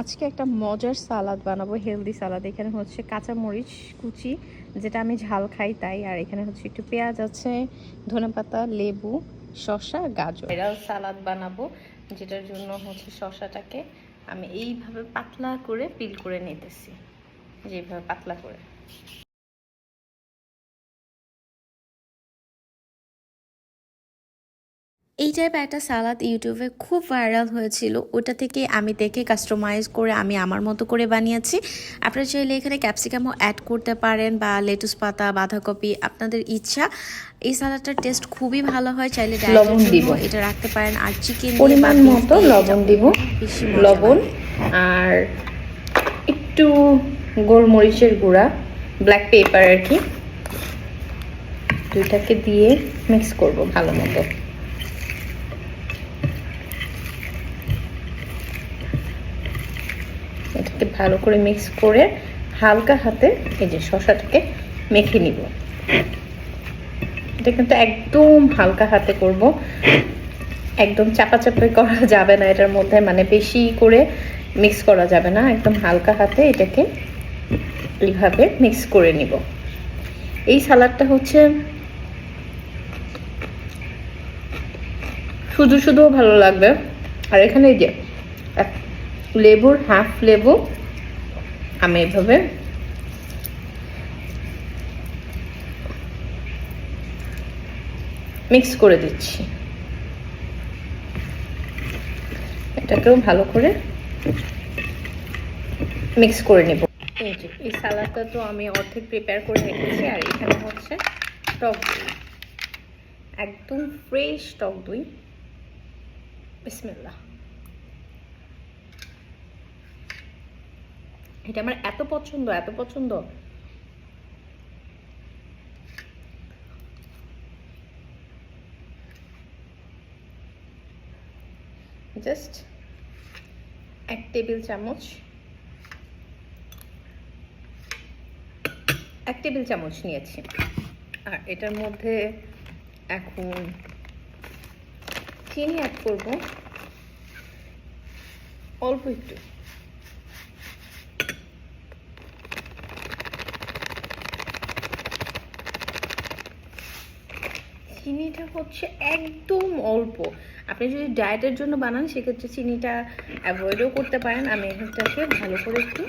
আজকে একটা মজার সালাদ বানাবো, হেলদি সালাদ। এখানে হচ্ছে কাঁচা মরিচ কুচি, যেটা আমি ঝাল খাই তাই। আর এখানে হচ্ছে একটু পেঁয়াজ আছে ধনেপাতা লেবু, শসা, গাজর। এরাও সালাদ বানাবো, যেটার জন্য হচ্ছে শসাটাকে আমি এইভাবে পাতলা করে পিল করে নিতেছি। যেভাবে পাতলা করে। এই টাইপের একটা সালাদ ইউটিউবে খুব ভাইরাল হয়েছিল। ওটা থেকে আমি দেখে কাস্টমাইজ করে আমি আমার মতো করে বানিয়েছি। আপনারা চাইলে এখানে ক্যাপসিকামও অ্যাড করতে পারেন বা লেটুস পাতা বাঁধাকপি আপনাদের ইচ্ছা। এই সালাদটার টেস্ট খুবই ভালো হয়। চাইলে লবণ দিব। এটা রাখতে পারেন। আর চিকেন পরিমাণ মতো লবণ দিব। লবণ আর একটু গোলমরিচের গুঁড়া ব্ল্যাক পেপার আর কি। দুইটাকে দিয়ে মিক্স করব ভালো মতো। এটাকে ভালো করে মিক্স করে হালকা হাতে এই যে শশাটাকে মেখে নিব। এটা কিন্তু একদম হালকা হাতে করব। একদম চাপাচাপি করা যাবে না এটার মধ্যে মানে বেশি করে মিক্স করা যাবে না। একদম হালকা হাতে এটাকে এইভাবে মিক্স করে নিব। এই সালাডটা হচ্ছে শুধু শুধুও ভালো লাগবে। আর এখানে এই যে লেবুর হাফ লেবু আমি এভাবে মিক্স করে দিচ্ছি। এটাকেও ভালো করে মিক্স করে নেব। এই এই সালাদটা তো আমি অর্ধেক প্রিপেয়ার করে রেখেছি আর এখানে হচ্ছে টক দই। একদম ফ্রেশ টক দই। বিসমিল্লাহ। এটা আমার এত পছন্দ এত পছন্দ। জাস্ট এক টেবিল চামচ। এক টেবিল চামচ নিয়েছি। আর এটার মধ্যে এখন চিনি অ্যাড করব। অল্প একটু। চিনিটা হচ্ছে একদম অল্প। আপনি যদি ডায়েটের জন্য বানান, সেক্ষেত্রে চিনিটা অ্যাভয়েডও করতে পারেন। আমি এটাকে ভালো করে একটু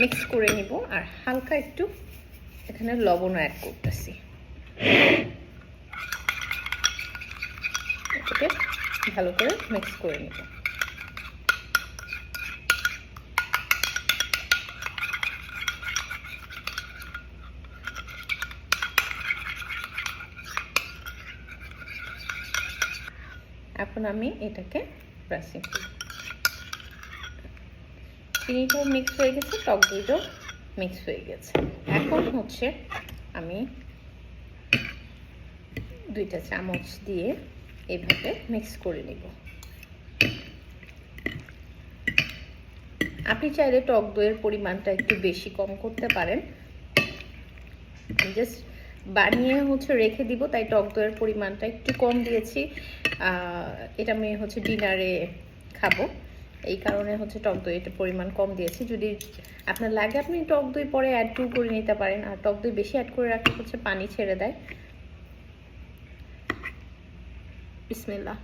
মিক্স করে নিব। আর হালকা একটু এখানে লবণও অ্যাড করতেছি। ভালো করে মিক্স করে নিব। এখন আমি এটাকে করি। চিনিটাও মিক্স হয়ে গেছে, টক দইটাও মিক্স হয়ে গেছে। এখন হচ্ছে আমি দুইটা চামচ দিয়ে এভাবে মিক্স করে নিব। আপনি চাইলে টক দইয়ের পরিমাণটা একটু বেশি কম করতে পারেন। জাস্ট বানিয়ে হচ্ছে রেখে দিব, তাই টক দইয়ের পরিমাণটা একটু কম দিয়েছি। এটা আমি হচ্ছে ডিনারে খাব। এই কারণে হচ্ছে টক দই এটা পরিমাণ কম দিয়েছি। যদি আপনার লাগে, আপনি টক দই পরে অ্যাড টু করে নিতে পারেন। আর টক দই বেশি অ্যাড করে রাখলে হচ্ছে পানি ছেড়ে দেয়। বিসমিল্লাহ।